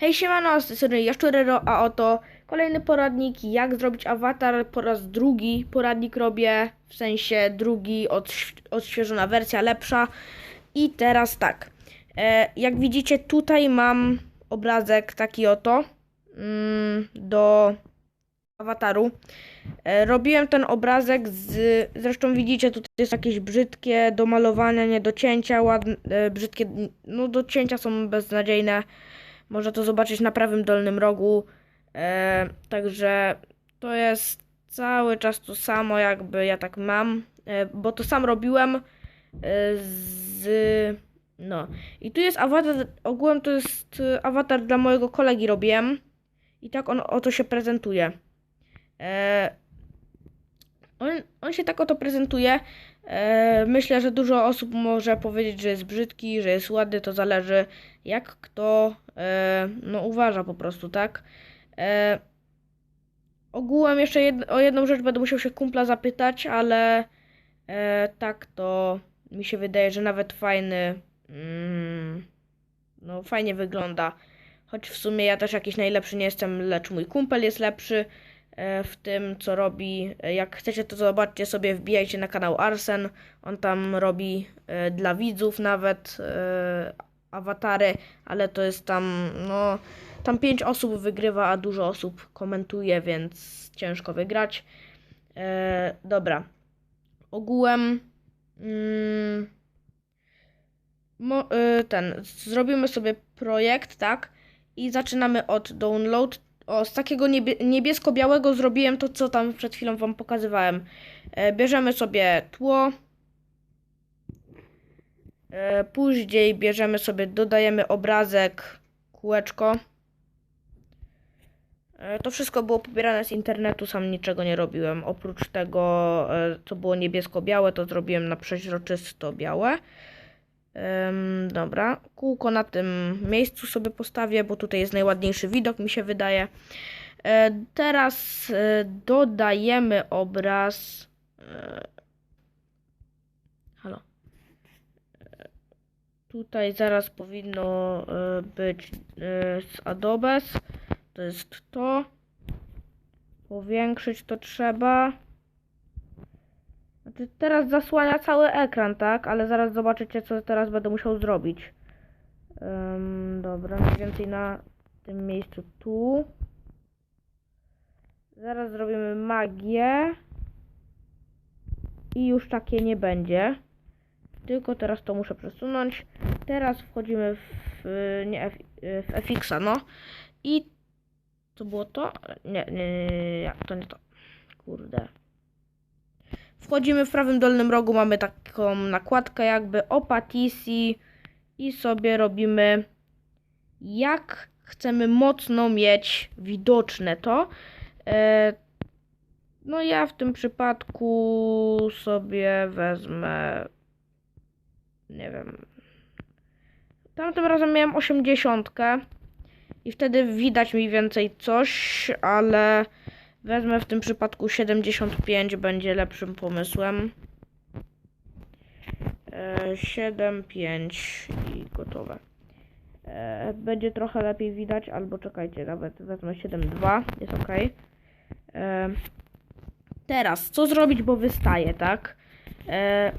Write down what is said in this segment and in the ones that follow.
Hej siemano, z tej strony Jaszczurero, a oto kolejny poradnik, jak zrobić awatar po raz drugi. Poradnik robię, w sensie drugi, odś- odświeżona wersja, lepsza. I teraz tak, e, jak widzicie tutaj mam obrazek taki oto mm, do awataru. E, robiłem ten obrazek z, zresztą widzicie tutaj jest jakieś brzydkie do malowania, nie do cięcia, ładne, e, brzydkie, no do cięcia są beznadziejne. Można to zobaczyć na prawym dolnym rogu. E, także to jest cały czas to samo, jakby ja tak mam, e, bo to sam robiłem e, z. No. I tu jest awatar. Ogółem to jest e, awatar dla mojego kolegi robiłem. I tak on oto się prezentuje. E, on, on się tak oto prezentuje. E, myślę, że dużo osób może powiedzieć, że jest brzydki, że jest ładny, to zależy jak kto e, no, uważa po prostu, tak? E, ogółem jeszcze jed, o jedną rzecz będę musiał się kumpla zapytać, ale tak to mi się wydaje, że nawet fajny, mm, no fajnie wygląda. Choć w sumie ja też jakiś najlepszy nie jestem, lecz mój kumpel jest lepszy w tym, co robi. E, Jak chcecie, to zobaczcie sobie, wbijajcie na kanał Arsen. On tam robi e, dla widzów nawet e, awatary, ale to jest tam, no, tam pięć osób wygrywa, a dużo osób komentuje, więc ciężko wygrać. E, dobra. Ogółem. Mm, ten, zrobimy sobie projekt, tak? I zaczynamy od download. O, z takiego niebie, niebiesko-białego zrobiłem to, co tam przed chwilą Wam pokazywałem. E, bierzemy sobie tło. E, później bierzemy sobie, dodajemy obrazek, kółeczko. E, to wszystko było pobierane z internetu, sam niczego nie robiłem. Oprócz tego, e, co było niebiesko-białe, to zrobiłem na przeźroczysto-białe. Em, dobra, kółko na tym miejscu sobie postawię, bo tutaj jest najładniejszy widok, mi się wydaje. E, teraz e, dodajemy obraz. E, halo. E, tutaj zaraz powinno e, być e, z Adobes. To jest to. Powiększyć to trzeba. Teraz zasłania cały ekran, tak? Ale zaraz zobaczycie, co teraz będę musiał zrobić. Ym, dobra, mniej więcej na tym miejscu tu. Zaraz zrobimy magię. I już takie nie będzie. Tylko teraz to muszę przesunąć. Teraz wchodzimy w, nie, F, w FX-a, no. I to było to? Nie, nie, nie, nie, nie, to nie to. Kurde. Wchodzimy w prawym dolnym rogu, mamy taką nakładkę jakby opatisi i sobie robimy jak chcemy mocno mieć widoczne to. E, no ja w tym przypadku sobie wezmę nie wiem. Tamtym razem miałem 80 i wtedy widać mniej więcej coś, ale Wezmę w tym przypadku 75, będzie lepszym pomysłem. E, 7, 5 i gotowe. E, będzie trochę lepiej widać, albo czekajcie, nawet wezmę 7,2, jest ok. E, teraz, co zrobić, bo wystaje, tak? E,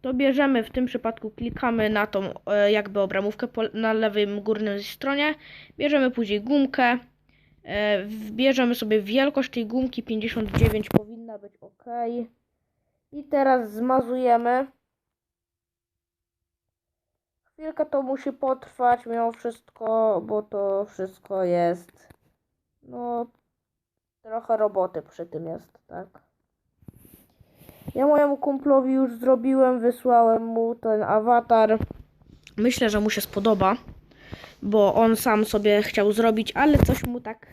to bierzemy, w tym przypadku klikamy na tą e, jakby obramówkę na lewym górnym stronie, bierzemy później gumkę, E, Wbierzemy sobie wielkość tej gumki 59 powinna być ok. I teraz zmazujemy. Chwilkę to musi potrwać mimo wszystko, bo to wszystko jest no trochę roboty przy tym jest, tak. Ja mojemu kumplowi już zrobiłem, wysłałem mu ten awatar. Myślę, że mu się spodoba bo on sam sobie chciał zrobić, ale coś mu tak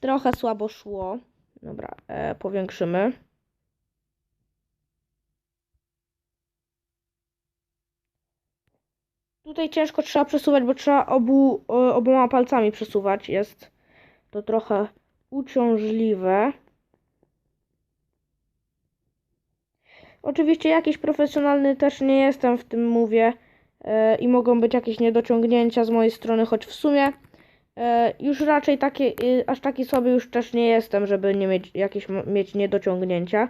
trochę słabo szło. Dobra, e, powiększymy. Tutaj ciężko trzeba przesuwać, bo trzeba obu, o, oboma palcami przesuwać. Jest to trochę uciążliwe. Oczywiście jakiś profesjonalny też nie jestem w tym mówię i mogą być jakieś niedociągnięcia z mojej strony, choć w sumie E, już raczej takie, y, aż taki słaby już też nie jestem, żeby nie mieć jakieś mieć niedociągnięcia.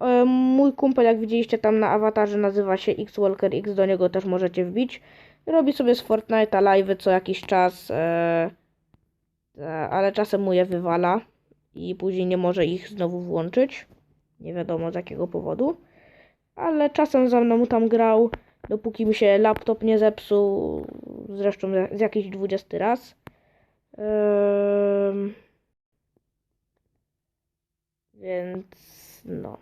E, mój kumpel, jak widzieliście tam na awatarze, nazywa się X Walker X, do niego też możecie wbić. Robi sobie z Fortnite'a live'y co jakiś czas, e, e, ale czasem mu je wywala i później nie może ich znowu włączyć. Nie wiadomo z jakiego powodu. Ale czasem za mną tam grał, dopóki mi się laptop nie zepsuł, zresztą z jakiś 20 raz. Więc no.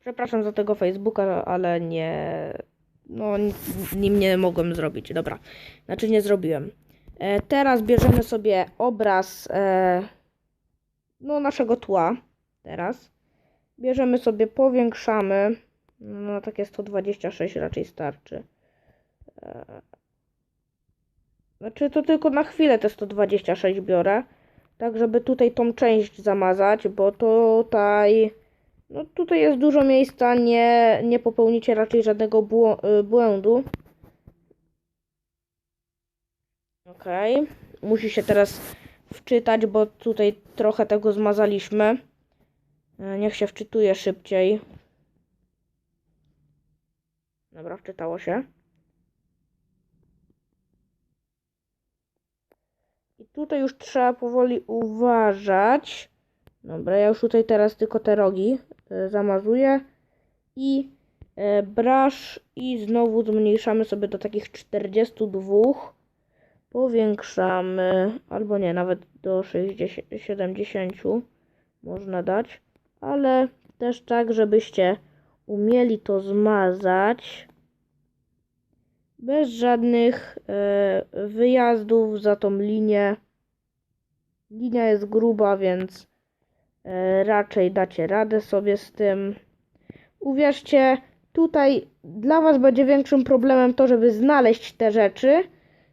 Przepraszam za tego Facebooka, ale nie. No, ni- nim nie mogłem zrobić. Dobra. Znaczy nie zrobiłem. E, teraz bierzemy sobie obraz e, no, naszego tła. Teraz. Bierzemy sobie, powiększamy. No, takie 126 raczej starczy. E, znaczy to tylko na chwilę te 126 biorę. Tak, żeby tutaj tą część zamazać, bo tutaj. No tutaj jest dużo miejsca, nie, nie popełnicie raczej żadnego y, błędu. Okej. Musi się teraz wczytać, bo tutaj trochę tego zmazaliśmy. E, Niech się wczytuje szybciej. Dobra, wczytało się. I tutaj już trzeba powoli uważać. Dobra, ja już tutaj teraz tylko te rogi e, zamazuję. I e, brush i znowu zmniejszamy sobie do takich 42. Powiększamy, albo nie, nawet do 60, 70 można dać. Ale też tak, żebyście umieli to zmazać. Bez żadnych e, wyjazdów za tą linię. Linia jest gruba, więc e, raczej dacie radę sobie z tym. Uwierzcie, tutaj dla Was będzie większym problemem to, żeby znaleźć te rzeczy,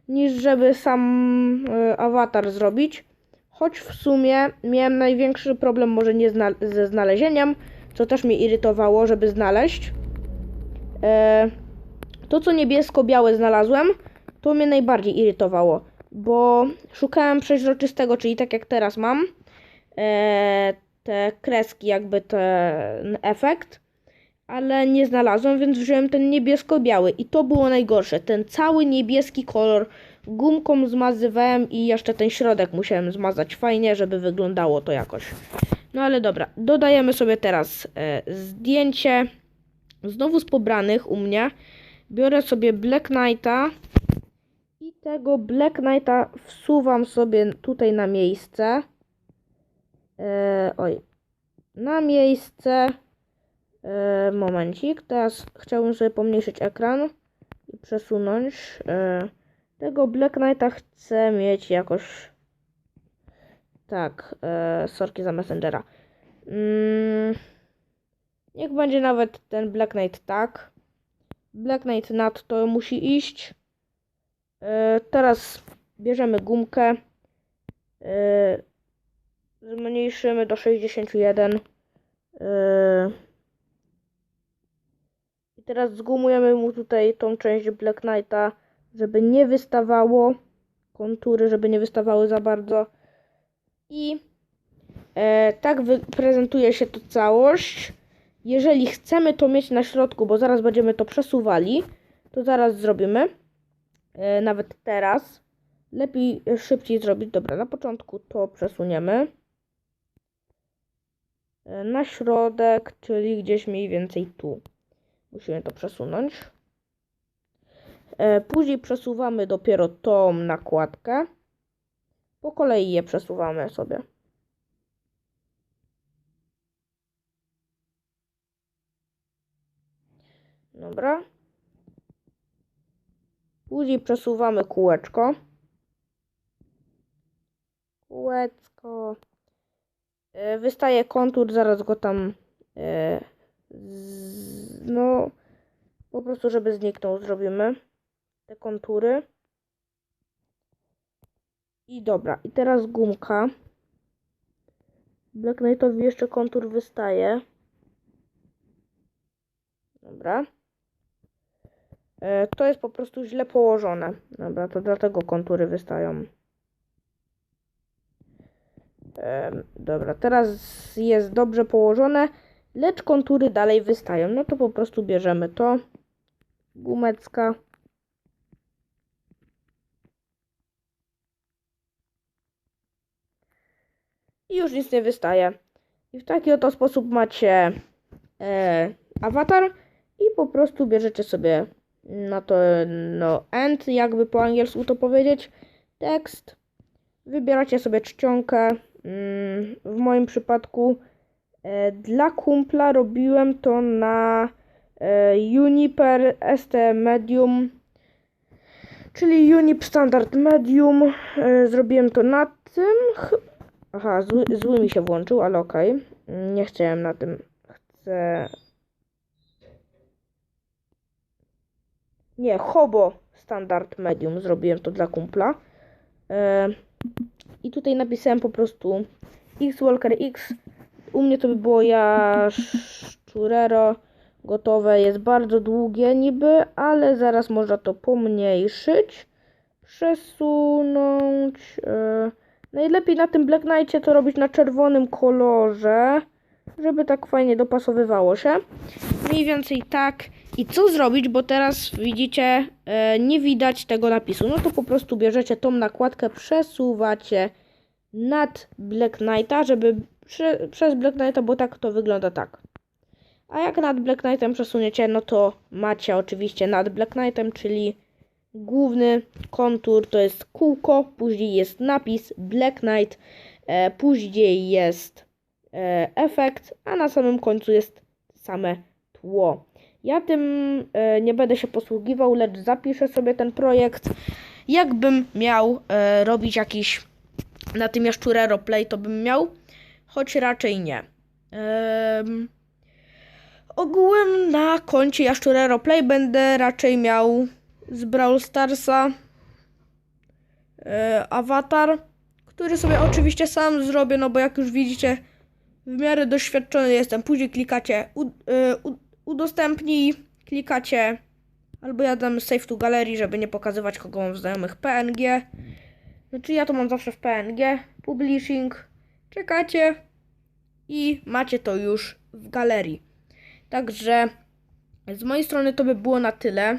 niż żeby sam e, awatar zrobić. Choć w sumie miałem największy problem może nie zna ze znalezieniem, co też mnie irytowało, żeby znaleźć. E, to, co niebiesko-białe znalazłem, to mnie najbardziej irytowało, bo szukałem przeźroczystego, czyli tak jak teraz mam, e, te kreski, jakby ten efekt, ale nie znalazłem, więc wziąłem ten niebiesko-biały i to było najgorsze. Ten cały niebieski kolor gumką zmazywałem i jeszcze ten środek musiałem zmazać fajnie, żeby wyglądało to jakoś. No ale dobra, dodajemy sobie teraz e, zdjęcie, znowu z pobranych u mnie. Biorę sobie Black Knighta i tego Black Knighta wsuwam sobie tutaj na miejsce. E, oj, na miejsce. E, momencik, teraz chciałbym sobie pomniejszyć ekran i przesunąć. E, tego Black Knighta chcę mieć jakoś. Tak, e, sorki za Messengera. Mm, niech będzie nawet ten Black Knight tak. Black Knight nad to musi iść. E, teraz bierzemy gumkę. E, zmniejszymy do 61. E, I teraz zgumujemy mu tutaj tą część Black Knighta, żeby nie wystawało kontury, żeby nie wystawały za bardzo. I e, tak prezentuje się to całość. Jeżeli chcemy to mieć na środku, bo zaraz będziemy to przesuwali, to zaraz zrobimy. E, nawet teraz. Lepiej szybciej zrobić. Dobra, na początku to przesuniemy. E, na środek, czyli gdzieś mniej więcej tu. Musimy to przesunąć. E, później przesuwamy dopiero tą nakładkę. Po kolei je przesuwamy sobie. Dobra. Później przesuwamy kółeczko. Kółeczko. E, Wystaje kontur, zaraz go tam. E, no, po prostu, żeby zniknął, zrobimy te kontury. I dobra, i teraz gumka. Black Knightowi jeszcze kontur wystaje. Dobra. E, to jest po prostu źle położone. Dobra, to dlatego kontury wystają. Em, dobra, teraz jest dobrze położone, lecz kontury dalej wystają. No to po prostu bierzemy to. Gumecka. I już nic nie wystaje. I w taki oto sposób macie e, awatar i po prostu bierzecie sobie na to no end, jakby po angielsku to powiedzieć, tekst. Wybieracie sobie czcionkę. Mm, W moim przypadku e, dla kumpla robiłem to na e, Uniper ST Medium, czyli Unip Standard Medium. E, Zrobiłem to na tym. Aha, zły, zły mi się włączył, ale okej. Mm, Nie chciałem na tym. Chcę. Nie, Hobo Standard Medium. Zrobiłem to dla kumpla. E, I tutaj napisałem po prostu X Walker X. U mnie to by było ja Szczurero. Gotowe jest bardzo długie niby, ale zaraz można to pomniejszyć, przesunąć. E, najlepiej na tym Black Knightie to robić na czerwonym kolorze, żeby tak fajnie dopasowywało się. Mniej więcej tak. I co zrobić, bo teraz widzicie, e, nie widać tego napisu. No to po prostu bierzecie tą nakładkę, przesuwacie nad Black Knighta, żeby prze, przez Black Knighta, bo tak to wygląda tak. A jak nad Black Knightem przesuniecie, no to macie oczywiście nad Black Knightem, czyli główny kontur to jest kółko, później jest napis Black Knight, e, później jest e, efekt, a na samym końcu jest same tło. Ja tym e, nie będę się posługiwał, lecz zapiszę sobie ten projekt. Jakbym miał e, robić jakiś na tym Jaszczurero Play, to bym miał, choć raczej nie. Em, ogółem na koncie Jaszczurero Play będę raczej miał z Brawl Starsa e, awatar, który sobie oczywiście sam zrobię, no bo jak już widzicie, w miarę doświadczony jestem. Później klikacie u, e, udostępnij, klikacie albo ja dam save to galerii, żeby nie pokazywać kogo mam w znajomych PNG. Znaczy ja to mam zawsze w PNG, publishing, czekacie i macie to już w galerii. Także z mojej strony to by było na tyle.